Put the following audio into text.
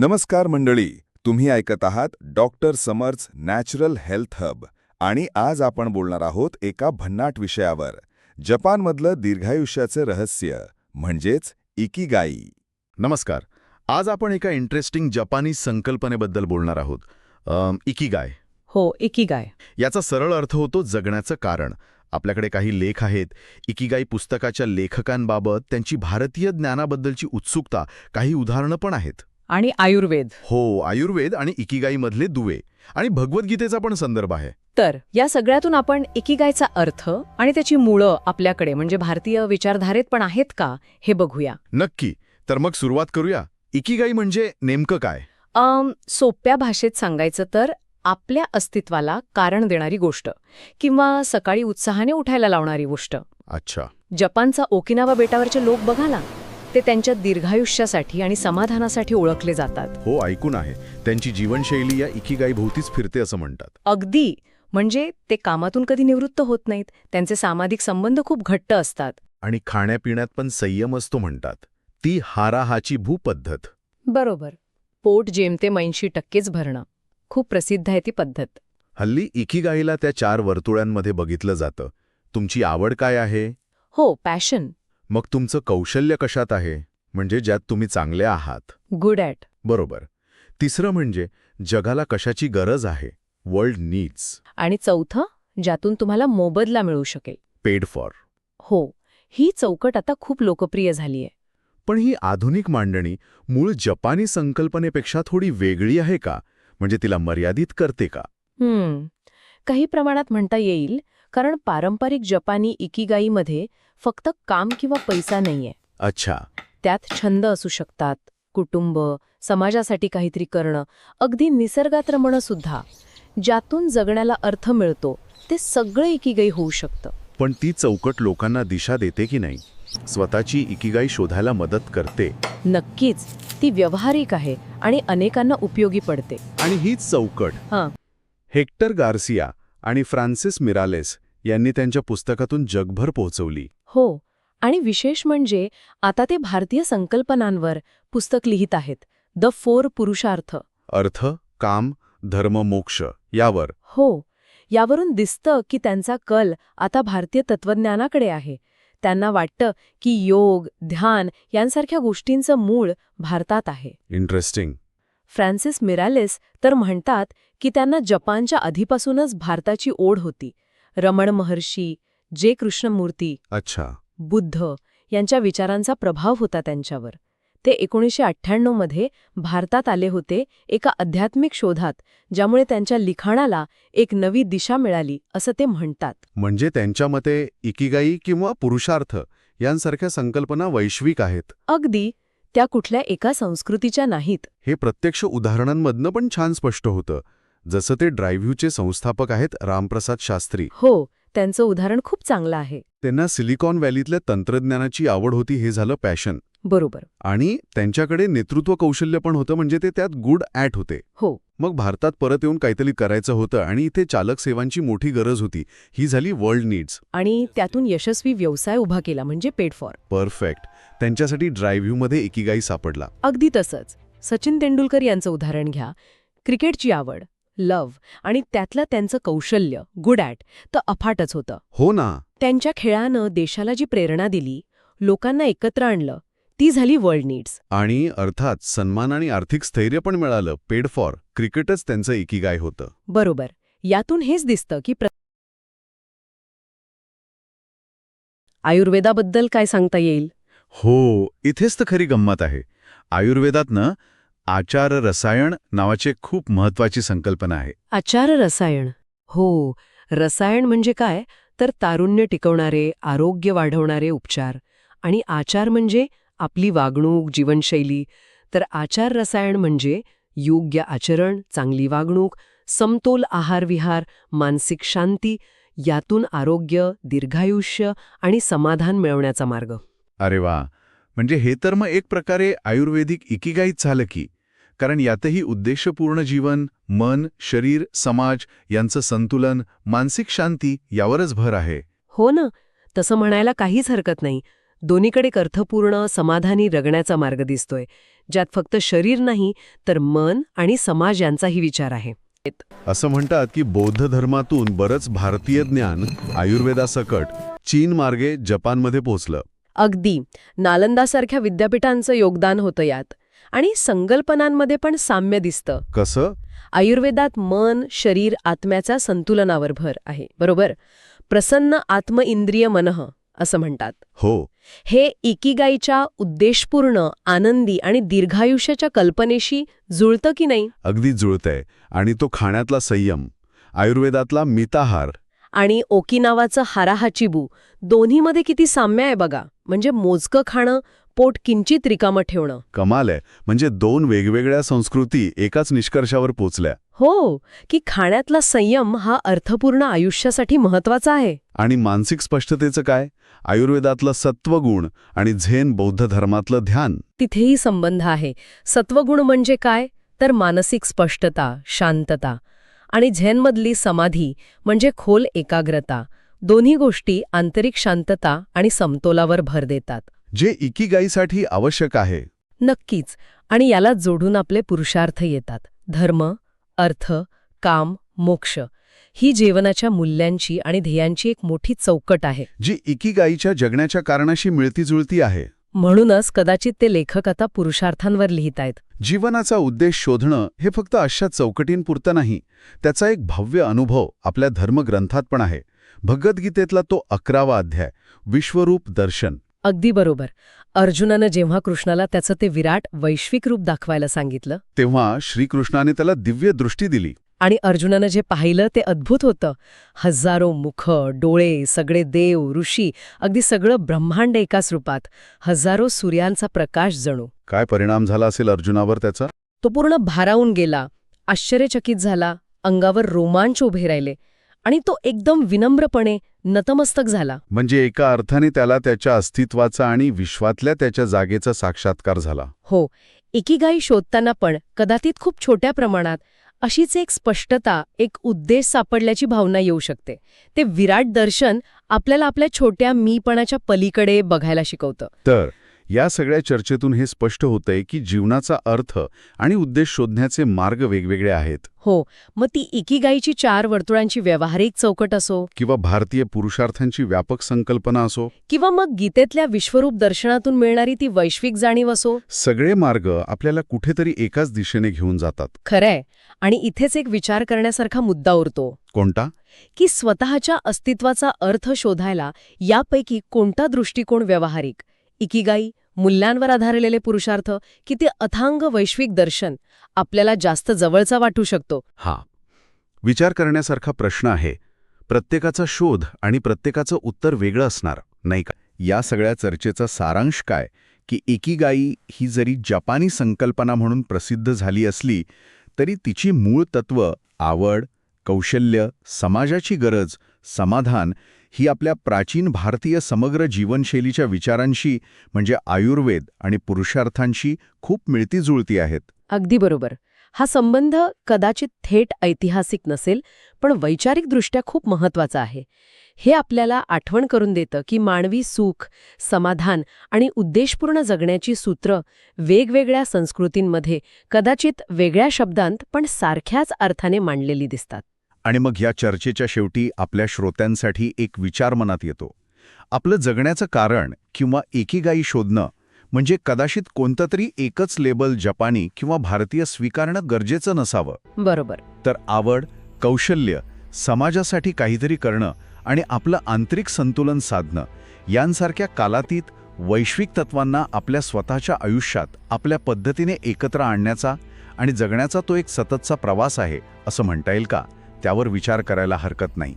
नमस्कार मंडळी तुम्ही ऐकत आहात doctor Samarth natural health hub आणि आज आपण बोलणार आहोत एका भन्नाट विषयावर जपानमधलं दीर्घायुष्याचे रहस्य म्हणजेच इकिगाई. नमस्कार. आज आपण एका इंटरेस्टिंग जपानी संकल्पनेबद्दल बोलणार आहोत. इकिगाय. हो इकिगाय. याचा सरळ अर्थ होतो जगण्याचं कारण. आपल्याकडे काही लेख आहेत. इकिगाई पुस्तकाच्या लेखकांबाबत त्यांची भारतीय ज्ञानाबद्दलची उत्सुकता काही उदाहरणं पण आहेत. आणि आयुर्वेद. हो आयुर्वेद आणि इकिगाईमधले दुवे. आणि भगवद्गीतेचा पण संदर्भ आहे. तर या सगळ्यातून आपण इकिगायचा अर्थ आणि त्याची मुळं आपल्याकडे म्हणजे भारतीय विचारधारेत पण आहेत का हे बघूया. नक्की. तर मग सुरुवात करूया. इकिगाई म्हणजे नेमकं काय? अम, सोप्या भाषेत सांगायचं तर आपल्या अस्तित्वाला कारण देणारी गोष्ट किंवा सकाळी उत्साहाने उठायला लावणारी गोष्ट. अच्छा. जपानचा ओकिनावा बेटावरचे लोक बघा ना. ते त्यांच्या दीर्घायुष्यासाठी आणि समाधानासाठी ओळखले जातात. हो ऐकून आहे. त्यांची जीवनशैली या इकिगाई भोवतीच फिरते असं म्हणतात. अगदी. म्हणजे ते कामातून कधी निवृत्त होत नाहीत. त्यांचे सामाजिक संबंध खूप घट्ट असतात. आणि खाण्यापिण्यात पण संयम असतो म्हणतात. ती हाराहाची भूपद्धत. बरोबर. पोट जेमतेम ऐंशी टक्केच भरणं. खूप प्रसिद्ध आहे ती पद्धत. हल्ली इकिगाईला त्या चार वर्तुळ्यांमध्ये बघितलं जातं. तुमची आवड काय आहे? हो पॅशन. मग तुमचं कौशल्य कशात आहे? म्हणजे ज्यात तुम्ही चांगले आहात. गुड ॲट बरोबर. तिसरं म्हणजे जगाला कशाची गरज आहे? वर्ल्ड नीड्स आणि चौथं ज्यातून तुम्हाला मोबदला मिळू शकेल. पेड फॉर हो ही चौकट आता खूप लोकप्रिय झालीय. पण ही आधुनिक मांडणी मूळ जपानी संकल्पनेपेक्षा थोडी वेगळी आहे का? म्हणजे तिला मर्यादित करते का? हम्म. काही प्रमाणात म्हणता येईल कारण पारंपरिक जपानी इकिगाईमध्ये फक्त काम किंवा पैसा नाहीये. अच्छा. त्यात छंद असू शकतात. कुटुंब समाजासाठी काहीतरी करणं अगदी निसर्गात रमणं सुद्धा ज्यातून जगण्याला अर्थ मिळतो ते सगळं इकिगाई होऊ शकतं. पण ती चौकट लोकांना दिशा देते की नाही? स्वतःची इकिगाई शोधायला मदत करते. नक्कीच. ती व्यावहारिक आहे आणि अनेकांना उपयोगी पडते. आणि हीच चौकट. हां. हेक्टर गार्सिया आणि फ्रान्सिस मिरालेस यांनी त्यांच्या पुस्तकातून जगभर पोहोचवली. हो आणि विशेष म्हणजे आता ते भारतीय संकल्पनांवर पुस्तक लिहित आहेत. द फोर पुरुषार्थ. अर्थ काम धर्म मोक्ष यावर. हो यावरून दिसतं की त्यांचा कल आता भारतीय तत्वज्ञानाकडे आहे. त्यांना वाटतं की योग ध्यान यांसारख्या गोष्टींचं मूळ भारतात आहे. इंटरेस्टिंग फ्रान्सिस मिरालेस तर म्हणतात की त्यांना जपानच्या आधीपासूनच भारताची ओढ होती. रमण महर्षी जे कृष्णमूर्ती अच्छा. बुद्ध यांच्या विचारांचा प्रभाव होता त्यांच्यावर. ते एकोणीसशे अठ्ठ्याण्णवमध्ये भारतात आले होते एका आध्यात्मिक शोधात ज्यामुळे त्यांच्या लिखाणाला एक नवी दिशा मिळाली असं ते म्हणतात. म्हणजे त्यांच्या मते इकिगाई किंवा पुरुषार्थ यांसारख्या संकल्पना वैश्विक आहेत. अगदी त्या कुठल्या एका संस्कृतीच्या नाहीत. हे प्रत्यक्ष उदाहरणांमधनं पण छान स्पष्ट होतं. जसं ते ड्रायव्ह्यूचे संस्थापक आहेत रामप्रसाद शास्त्री. हो त्यांचं उदाहरण खूप चांगलं आहे. त्यांना सिलिकॉन व्हॅलीतल्या तंत्रज्ञानाची आवड होती हे झालं पॅशन. बरोबर. आणि त्यांच्याकडे नेतृत्व कौशल्य पण होतं म्हणजे ते त्यात गुड ॲट होते. हो. मग भारतात परत येऊन काहीतरी करायचं होतं आणि इथे चालक सेवांची मोठी गरज होती. ही झाली वर्ल्ड नीड्स आणि त्यातून यशस्वी व्यवसाय उभा केला म्हणजे पेड फॉर परफेक्ट त्यांच्यासाठी ड्रायव्ह्यूमध्ये एकीगाई सापडला. अगदी तसंच. सचिन तेंडुलकर यांचं उदाहरण घ्या. क्रिकेटची आवड. लव्ह आणि त्यातलं त्यांचं कौशल्य गुड ॲट तर अफाटच होतं. हो ना. त्यांच्या खेळानं देशाला जी प्रेरणा दिली लोकांना एकत्र आणलं ती झाली वर्ल्ड नीड्स आणि अर्थात सन्मान आणि आर्थिक स्थैर्य पण मिळालं पेड फॉर क्रिकेटच त्यांचं एकीगाय होतं. बरोबर. यातून हेच दिसतं की आयुर्वेदाबद्दल काय सांगता येईल? हो इथेच तर खरी गंमत आहे. आयुर्वेदातनं आचार रसायन नावाची खूप महत्वाची संकल्पना आहे. आचार रसायन हो रसायन म्हणजे काय? तर तारुण्य टिकवणारे आरोग्य वाढवणारे उपचार. आणि आचार म्हणजे आपली वागणूक जीवनशैली. तर आचार रसायन म्हणजे योग्य आचरण चांगली वागणूक समतोल आहारविहार मानसिक शांती यातून आरोग्य दीर्घायुष्य आणि समाधान मिळवण्याचा मार्ग. अरे वा! म्हणजे हे तर मग एक प्रकारे आयुर्वेदिक इकिगाईच झालं की कारण यातही उद्देशपूर्ण जीवन मन शरीर समाज यांचं संतुलन मानसिक शांती यावरच भर आहे. हो ना तसं म्हणायला काहीच हरकत नाही. दोन्हीकडे अर्थपूर्ण समाधानी रगण्याचा मार्ग दिसतोय. ज्यात फक्त शरीर नाही तर मन आणि समाज यांचाही विचार आहे. असं म्हणतात की बौद्ध धर्मातून बरंच भारतीय ज्ञान आयुर्वेदासकट चीन मार्गे जपानमध्ये पोचलं अगदी. नालंदासारख्या विद्यापीठांचं योगदान होतं यात. आणि संकल्पनांमध्ये पण साम्य दिसतं. कसं? आयुर्वेदात मन शरीर आत्म्याच्या संतुलनावर भर आहे. बरोबर? प्रसन्न आत्म इंद्रिय मनः असं म्हणतात. हो. हे इकिगाईच्या उद्देशपूर्ण आनंदी आणि दीर्घायुष्याच्या कल्पनेशी जुळतं की नाही? अगदी जुळतंय. आणि तो खाण्यातला संयम आयुर्वेदातला मिताहार. आणि ओकिनावाचं हाराहाचिबू दोन्हीमध्ये किती साम्य आहे बघा. म्हणजे मोजकं खाणं पोट किंचित रिकामं ठेवणं. कमाल आहे. म्हणजे दोन वेगवेगळ्या संस्कृती एकाच निष्कर्षावर पोचल्या. हो की खाण्यातला संयम हा अर्थपूर्ण आयुष्यासाठी महत्त्वाचा आहे. आणि मानसिक स्पष्टतेचं काय? आयुर्वेदातलं सत्वगुण आणि झेन बौद्ध धर्मातलं ध्यान. तिथेही संबंध आहे. सत्वगुण म्हणजे काय? तर मानसिक स्पष्टता शांतता. आणि झेनमधली समाधी म्हणजे खोल एकाग्रता. दोन्ही गोष्टी आंतरिक शांतता आणि समतोलावर भर देतात. जे इकिगाईसाठी आवश्यक आहे. नक्कीच. आणि याला जोडून आपले पुरुषार्थ येतात. धर्म अर्थ काम मोक्ष ही जीवनाच्या मूल्यांची आणि ध्येयांची एक मोठी चौकट आहे. जी इकिगाईच्या जगण्याच्या कारणाशी मिळतीजुळती आहे. म्हणूनच कदाचित ते लेखक आता पुरुषार्थांवर लिहित आहेत जीवनाचा उद्देश शोधणं हे फक्त अशा चौकटींपुरतं नाही. त्याचा एक भव्य अनुभव आपल्या धर्मग्रंथात पण आहे. भगवद्गीतेतला तो अकरावा अध्याय विश्वरूप दर्शन. अगदी बरोबर. अर्जुनानं जेव्हा कृष्णाला त्याचं ते विराट वैश्विक रूप दाखवायला सांगितलं तेव्हा श्रीकृष्णाने त्याला दिव्य दृष्टी दिली. आणि अर्जुनानं जे पाहिलं ते अद्भुत होतं. हजारो मुख डोळे सगळे देव ऋषी अगदी सगळं ब्रह्मांड एकाच रूपात. हजारो सूर्यांचा प्रकाश जणू. काय परिणाम झाला असेल अर्जुनावर त्याचा? तो पूर्ण भारावून गेला. आश्चर्यचकित झाला. अंगावर रोमांच उभे राहिले. आणि तो एकदम विनम्रपणे नतमस्तक झाला. म्हणजे एका अर्थाने त्याला त्याच्या अस्तित्वाचा आणि विश्वातल्या त्याच्या जागेचा साक्षात्कार झाला. हो एकीगाई शोधताना पण कदाचित खूप छोट्या प्रमाणात अशीच एक स्पष्टता एक उद्देश सापडल्याची भावना येऊ शकते. ते विराट दर्शन आपल्याला आपल्या छोट्या मीपणाच्या पलीकडे बघायला शिकवतं. तर या सगळ्या चर्चेतून हे स्पष्ट होतंय की जीवनाचा अर्थ आणि उद्देश शोधण्याचे मार्ग वेगवेगळे आहेत. हो मग ती इकिगाईची चार वर्तुळांची व्यावहारिक चौकट असो? किंवा भारतीय पुरुषार्थांची व्यापक संकल्पना असो? किंवा मग गीतेतल्या विश्वरूप दर्शनातून मिळणारी ती वैश्विक जाणीव असो? सगळे मार्ग आपल्याला कुठेतरी एकाच दिशेने घेऊन जातात. खरंय. आणि इथेच एक विचार करण्यासारखा मुद्दा उरतो. कोणता? की स्वतःच्या अस्तित्वाचा अर्थ शोधायला यापैकी कोणता दृष्टिकोन व्यावहारिक? इकिगाई मूल्यांवर आधारलेले पुरुषार्थ की ते अथांग वैश्विक दर्शन आपल्याला जास्त जवळचा वाटू शकतो. हा. विचार करण्यासारखा प्रश्न आहे. प्रत्येकाचा शोध आणि प्रत्येकाचं उत्तर वेगळं असणार नाही का? या सगळ्या चर्चेचा सारांश काय? की एकीगाई ही जरी जपानी संकल्पना म्हणून प्रसिद्ध झाली असली तरी तिची मूळ तत्व आवड कौशल्य समाजाची गरज समाधान ही आपल्या प्राचीन भारतीय समग्र जीवनशैलीच्या विचारांशी म्हणजे आयुर्वेद आणि पुरुषार्थांशी खूप मिळतीजुळती आहेत. अगदी बरोबर. हा संबंध कदाचित थेट ऐतिहासिक नसेल पण वैचारिकदृष्ट्या खूप महत्त्वाचा आहे. हे आपल्याला आठवण करून देतं की मानवी सुख समाधान आणि उद्देशपूर्ण जगण्याची सूत्र वेगवेगळ्या संस्कृतींमध्ये कदाचित वेगळ्या शब्दांत पण सारख्याच अर्थाने मांडलेली दिसतात. आणि मग या चर्चेच्या शेवटी आपल्या श्रोत्यांसाठी एक विचार मनात येतो. आपलं जगण्याचं कारण किंवा एकीगाई शोधणं म्हणजे कदाचित कोणतं तरी एकच लेबल जपानी किंवा भारतीय स्वीकारणं गरजेचं नसावं. बरोबर. तर आवड कौशल्य समाजासाठी काहीतरी करणं आणि आपलं आंतरिक संतुलन साधणं यांसारख्या कालातीत वैश्विक तत्वांना आपल्या स्वतःच्या आयुष्यात आपल्या पद्धतीने एकत्र आणण्याचा आणि जगण्याचा तो एक सततचा प्रवास आहे असं म्हणता येईल का? त्यावर विचार करायला हरकत नाही.